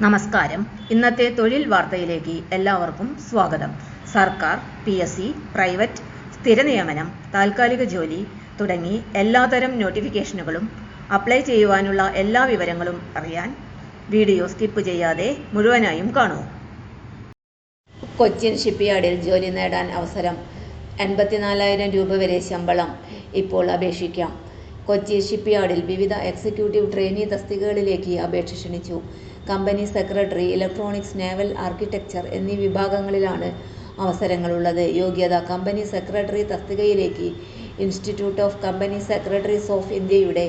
നമസ്കാരം. ഇന്നത്തെ തൊഴിൽ വാർത്തയിലേക്ക് എല്ലാവർക്കും സ്വാഗതം. സർക്കാർ പി എസ് സി പ്രൈവറ്റ് സ്ഥിര നിയമനം താൽക്കാലിക ജോലി തുടങ്ങി എല്ലാതരം നോട്ടിഫിക്കേഷനുകളും അപ്ലൈ ചെയ്യുവാനുള്ള എല്ലാ വിവരങ്ങളും അറിയാൻ വീഡിയോ സ്കിപ്പ് ചെയ്യാതെ മുഴുവനായും കാണൂ. കൊച്ചിൻ ഷിപ്പ്യാർഡിൽ ജോലി നേടാൻ അവസരം. എൺപത്തിനാലായിരം രൂപ വരെ ശമ്പളം ഇപ്പോൾ അപേക്ഷിക്കാം. കൊച്ചി ഷിപ്പ്യാർഡിൽ വിവിധ എക്സിക്യൂട്ടീവ് ട്രെയിനി തസ്തികകളിലേക്ക് അപേക്ഷ ക്ഷണിച്ചു. Company secretary electronics naval architecture എന്നീ വിഭാഗങ്ങളിലാണ് അവസരങ്ങളുള്ളത്. യോഗ്യത കമ്പനി സെക്രട്ടറി തസ്തികയിലേക്ക് institute of company secretaries of ഇന്ത്യയുടെ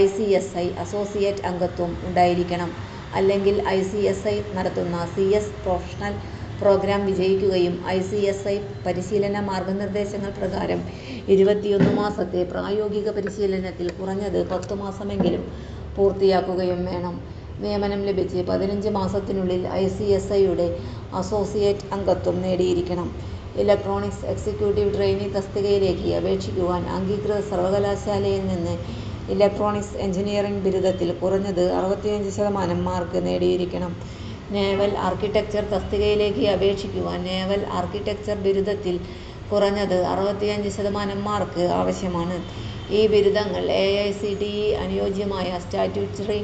I C S I associate അംഗത്വം ഉണ്ടായിരിക്കണം. അല്ലെങ്കിൽ ഐ സി എസ് ഐ നടത്തുന്ന സി എസ് പ്രൊഫഷണൽ പ്രോഗ്രാം വിജയിക്കുകയും ഐ സി എസ് ഐ പരിശീലന മാർഗനിർദ്ദേശങ്ങൾ പ്രകാരം ഇരുപത്തിയൊന്ന് മാസത്തെ പ്രായോഗിക പരിശീലനത്തിൽ കുറഞ്ഞത് പത്തു മാസമെങ്കിലും പൂർത്തിയാക്കുകയും വേണം. നിയമനം ലഭിച്ച് പതിനഞ്ച് മാസത്തിനുള്ളിൽ ഐ സി എസ് ഐയുടെ അസോസിയേറ്റ് അംഗത്വം നേടിയിരിക്കണം. ഇലക്ട്രോണിക്സ് എക്സിക്യൂട്ടീവ് ട്രെയിനി തസ്തികയിലേക്ക് അപേക്ഷിക്കുവാൻ അംഗീകൃത സർവകലാശാലയിൽ നിന്ന് ഇലക്ട്രോണിക്സ് എഞ്ചിനീയറിംഗ് ബിരുദത്തിൽ കുറഞ്ഞത് അറുപത്തിയഞ്ച് ശതമാനം മാർക്ക് നേടിയിരിക്കണം. നേവൽ ആർക്കിടെക്ചർ തസ്തികയിലേക്ക് അപേക്ഷിക്കുവാൻ നേവൽ ആർക്കിടെക്ചർ ബിരുദത്തിൽ കുറഞ്ഞത് അറുപത്തിയഞ്ച് ശതമാനം മാർക്ക് ആവശ്യമാണ്. ഈ ബിരുദങ്ങൾ എ ഐ സി ഇ അനുയോജ്യമായ സ്റ്റാറ്റ്യൂട്ടറി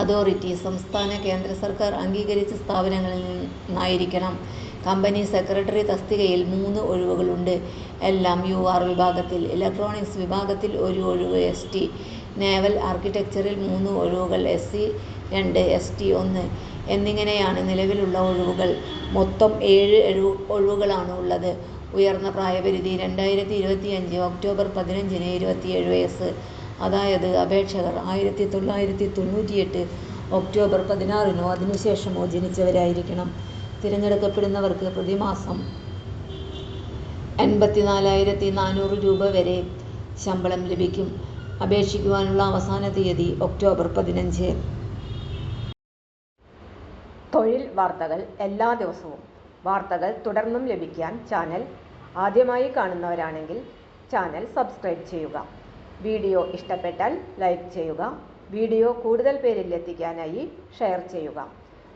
അതോറിറ്റി സംസ്ഥാന കേന്ദ്ര സർക്കാർ അംഗീകരിച്ച സ്ഥാപനങ്ങളിൽ നിന്നായിരിക്കണം. കമ്പനി സെക്രട്ടറി തസ്തികയിൽ മൂന്ന് ഒഴിവുകളുണ്ട്. എല്ലാം യു ആർ വിഭാഗത്തിൽ. ഇലക്ട്രോണിക്സ് വിഭാഗത്തിൽ ഒരു ഒഴിവ് എസ് ടി. നേവൽ ആർക്കിടെക്ചറിൽ മൂന്ന് ഒഴിവുകൾ എസ് സി രണ്ട് എസ് ടി ഒന്ന്. എന്നിങ്ങനെയാണ് നിലവിലുള്ള ഒഴിവുകൾ. മൊത്തം ഏഴ് ഒഴിവുകളാണ് ഉള്ളത്. ഉയർന്ന പ്രായപരിധി രണ്ടായിരത്തി ഇരുപത്തിയഞ്ച് ഒക്ടോബർ പതിനഞ്ചിന് ഇരുപത്തിയേഴ് വയസ്സ്. അതായത് അപേക്ഷകർ ആയിരത്തി തൊള്ളായിരത്തി തൊണ്ണൂറ്റിയെട്ട് ഒക്ടോബർ പതിനാറിനോ അതിനുശേഷമോ ജനിച്ചവരായിരിക്കണം. തിരഞ്ഞെടുക്കപ്പെടുന്നവർക്ക് പ്രതിമാസം എൺപത്തിനാലായിരത്തി നാനൂറ് രൂപ വരെ ശമ്പളം ലഭിക്കും. അപേക്ഷിക്കുവാനുള്ള അവസാന തീയതി ഒക്ടോബർ പതിനഞ്ച്. തൊഴിൽ വാർത്തകൾ എല്ലാ ദിവസവും. വാർത്തകൾ തുടർന്നും ലഭിക്കാൻ ചാനൽ ആദ്യമായി കാണുന്നവരാണെങ്കിൽ ചാനൽ സബ്സ്ക്രൈബ് ചെയ്യുക. വീഡിയോ ഇഷ്ടപ്പെട്ടാൽ ലൈക്ക് ചെയ്യുക. വീഡിയോ കൂടുതൽ പേരിൽ എത്തിക്കാനായി ഷെയർ ചെയ്യുക.